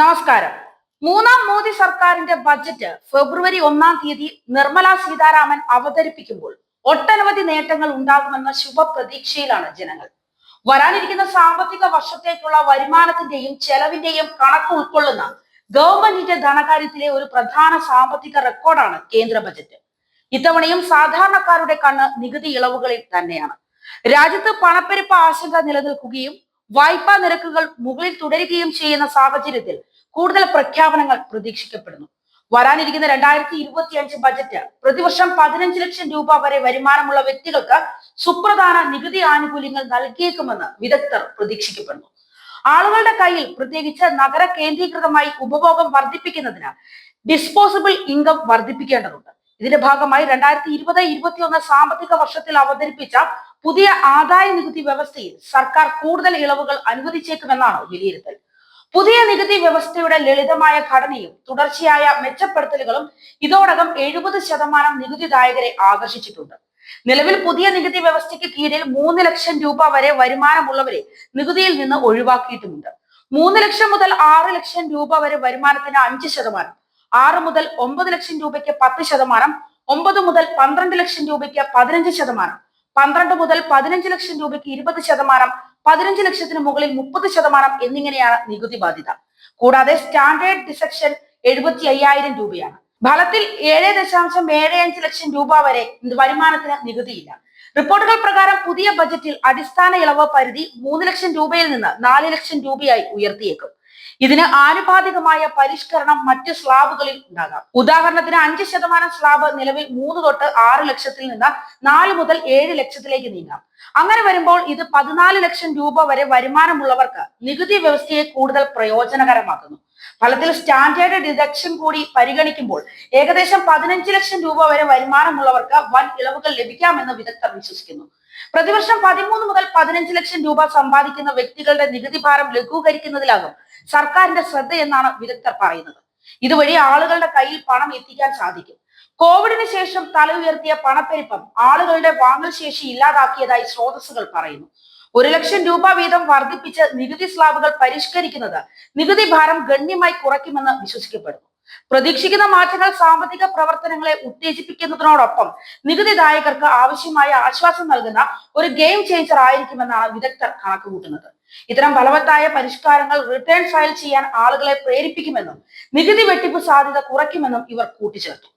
നമസ്കാരം. മൂന്നാം മോദി സർക്കാരിന്റെ ബജറ്റ് ഫെബ്രുവരി ഒന്നാം തീയതി നിർമ്മല സീതാരാമൻ അവതരിപ്പിക്കുമ്പോൾ ഒട്ടനവധി നേട്ടങ്ങൾ ഉണ്ടാകുമെന്ന ശുഭപ്രതീക്ഷയിലാണ് ജനങ്ങൾ. വരാനിരിക്കുന്ന സാമ്പത്തിക വർഷത്തേക്കുള്ള വരുമാനത്തിന്റെയും ചെലവിന്റെയും കണക്ക് ഉൾക്കൊള്ളുന്ന ഗവൺമെന്റിന്റെ ധനകാര്യത്തിലെ ഒരു പ്രധാന സാമ്പത്തിക റെക്കോർഡാണ് കേന്ദ്ര ബജറ്റ് ഇത്തവണയും സാധാരണക്കാരുടെ കണ്ണ് നികുതി ഇളവുകളിൽ തന്നെയാണ്. രാജ്യത്ത് പണപ്പെരുപ്പ ആശങ്ക നിലനിൽക്കുകയും വായ്പാ നിരക്കുകൾ മുകളിൽ തുടരുകയും ചെയ്യുന്ന സാഹചര്യത്തിൽ കൂടുതൽ പ്രഖ്യാപനങ്ങൾ പ്രതീക്ഷിക്കപ്പെടുന്നു. വരാനിരിക്കുന്ന രണ്ടായിരത്തി ഇരുപത്തി അഞ്ച് ബജറ്റ് പ്രതിവർഷം പതിനഞ്ച് ലക്ഷം രൂപ വരെ വരുമാനമുള്ള വ്യക്തികൾക്ക് സുപ്രധാന നികുതി ആനുകൂല്യങ്ങൾ നൽകിയേക്കുമെന്ന് വിദഗ്ധർ പ്രതീക്ഷിക്കപ്പെടുന്നു. ആളുകളുടെ കയ്യിൽ പ്രത്യേകിച്ച് നഗര കേന്ദ്രീകൃതമായി ഉപഭോഗം വർദ്ധിപ്പിക്കുന്നതിന് ഡിസ്പോസിബിൾ ഇൻകം വർദ്ധിപ്പിക്കേണ്ടതുണ്ട്. ഇതിന്റെ ഭാഗമായി രണ്ടായിരത്തി ഇരുപത് ഇരുപത്തിയൊന്ന് സാമ്പത്തിക വർഷത്തിൽ അവതരിപ്പിച്ച പുതിയ ആദായ നികുതി വ്യവസ്ഥയിൽ സർക്കാർ കൂടുതൽ ഇളവുകൾ അനുവദിച്ചേക്കുമെന്നാണ് വിലയിരുത്തൽ. പുതിയ നികുതി വ്യവസ്ഥയുടെ ലളിതമായ ഘടനയും തുടർച്ചയായ മെച്ചപ്പെടുത്തലുകളും ഇതോടകം എഴുപത് ശതമാനം നികുതിദായകരെ ആകർഷിച്ചിട്ടുണ്ട്. നിലവിൽ പുതിയ നികുതി വ്യവസ്ഥയ്ക്ക് കീഴിൽ മൂന്ന് ലക്ഷം രൂപ വരെ വരുമാനമുള്ളവരെ നികുതിയിൽ നിന്ന് ഒഴിവാക്കിയിട്ടുമുണ്ട്. മൂന്ന് ലക്ഷം മുതൽ ആറ് ലക്ഷം രൂപ വരെ വരുമാനത്തിന് അഞ്ച് ശതമാനം ആറ് മുതൽ ഒമ്പത് ലക്ഷം രൂപയ്ക്ക് പത്ത് ശതമാനം ഒമ്പത് മുതൽ പന്ത്രണ്ട് ലക്ഷം രൂപയ്ക്ക് പതിനഞ്ച് ശതമാനം പന്ത്രണ്ട് മുതൽ പതിനഞ്ച് ലക്ഷം രൂപയ്ക്ക് ഇരുപത് ശതമാനം പതിനഞ്ച് ലക്ഷത്തിന് മുകളിൽ മുപ്പത് ശതമാനം എന്നിങ്ങനെയാണ് നികുതി ബാധ്യത. കൂടാതെ സ്റ്റാൻഡേർഡ് ഡിസക്ഷൻ എഴുപത്തി അയ്യായിരം രൂപയാണ്. ഫലത്തിൽ ഏഴ് ദശാംശം ഏഴ് അഞ്ച് ലക്ഷം രൂപ വരെ വരുമാനത്തിന് നികുതിയില്ല. റിപ്പോർട്ടുകൾ പ്രകാരം പുതിയ ബജറ്റിൽ അടിസ്ഥാന ഇളവ് പരിധി മൂന്ന് ലക്ഷം രൂപയിൽ നിന്ന് നാല് ലക്ഷം രൂപയായി ഉയർത്തിയേക്കും. ഇതിന് ആനുപാതികമായ പരിഷ്കരണം മറ്റ് സ്ലാബുകളിൽ ഉണ്ടാകാം. ഉദാഹരണത്തിന് അഞ്ച് ശതമാനം സ്ലാബ് നിലവിൽ മൂന്ന് തൊട്ട് ആറ് ലക്ഷത്തിൽ നിന്ന് നാല് മുതൽ ഏഴ് ലക്ഷത്തിലേക്ക് നീങ്ങാം. അങ്ങനെ വരുമ്പോൾ ഇത് പതിനാല് ലക്ഷം രൂപ വരെ വരുമാനമുള്ളവർക്ക് നികുതി വ്യവസ്ഥയെ കൂടുതൽ പ്രയോജനകരമാക്കുന്നു. ഫലത്തിൽ സ്റ്റാൻഡേർഡ് ഡിഡക്ഷൻ കൂടി പരിഗണിക്കുമ്പോൾ ഏകദേശം പതിനഞ്ച് ലക്ഷം രൂപ വരെ വരുമാനമുള്ളവർക്ക് വൻ ഇളവുകൾ ലഭിക്കാമെന്ന് വിദഗ്ധർ വിശ്വസിക്കുന്നു. പ്രതിവർഷം പതിമൂന്ന് മുതൽ പതിനഞ്ച് ലക്ഷം രൂപ സമ്പാദിക്കുന്ന വ്യക്തികളുടെ നികുതി ഭാരം ലഘൂകരിക്കുന്നതിലാകും സർക്കാരിന്റെ ശ്രദ്ധ എന്നാണ് വിദഗ്ധർ പറയുന്നത്. ഇതുവഴി ആളുകളുടെ കയ്യിൽ പണം എത്തിക്കാൻ സാധിക്കും. കോവിഡിന് ശേഷം തല ഉയർത്തിയ പണപ്പെരുപ്പം ആളുകളുടെ വാങ്ങൽ ശേഷി ഇല്ലാതാക്കിയതായി സ്രോതസ്സുകൾ പറയുന്നു. ഒരു ലക്ഷം രൂപ വീതം വർദ്ധിപ്പിച്ച് നികുതി സ്ലാബുകൾ പരിഷ്കരിക്കുന്നത് നികുതി ഭാരം ഗണ്യമായി കുറയ്ക്കുമെന്ന് വിശ്വസിക്കപ്പെടുന്നു. പ്രതീക്ഷിക്കുന്ന മാറ്റങ്ങൾ സാമ്പത്തിക പ്രവർത്തനങ്ങളെ ഉത്തേജിപ്പിക്കുന്നതിനോടൊപ്പം നികുതിദായകർക്ക് ആവശ്യമായ ആശ്വാസം നൽകുന്ന ഒരു ഗെയിം ചേഞ്ചർ ആയിരിക്കുമെന്നാണ് വിദഗ്ധർ കണക്കുകൂട്ടുന്നത്. ഇത്തരം ഫലവത്തായ പരിഷ്കാരങ്ങൾ റിട്ടേൺ ഫയൽ ചെയ്യാൻ ആളുകളെ പ്രേരിപ്പിക്കുമെന്നും നികുതി വെട്ടിപ്പ് സാധ്യത കുറയ്ക്കുമെന്നും ഇവർ കൂട്ടിച്ചേർത്തു.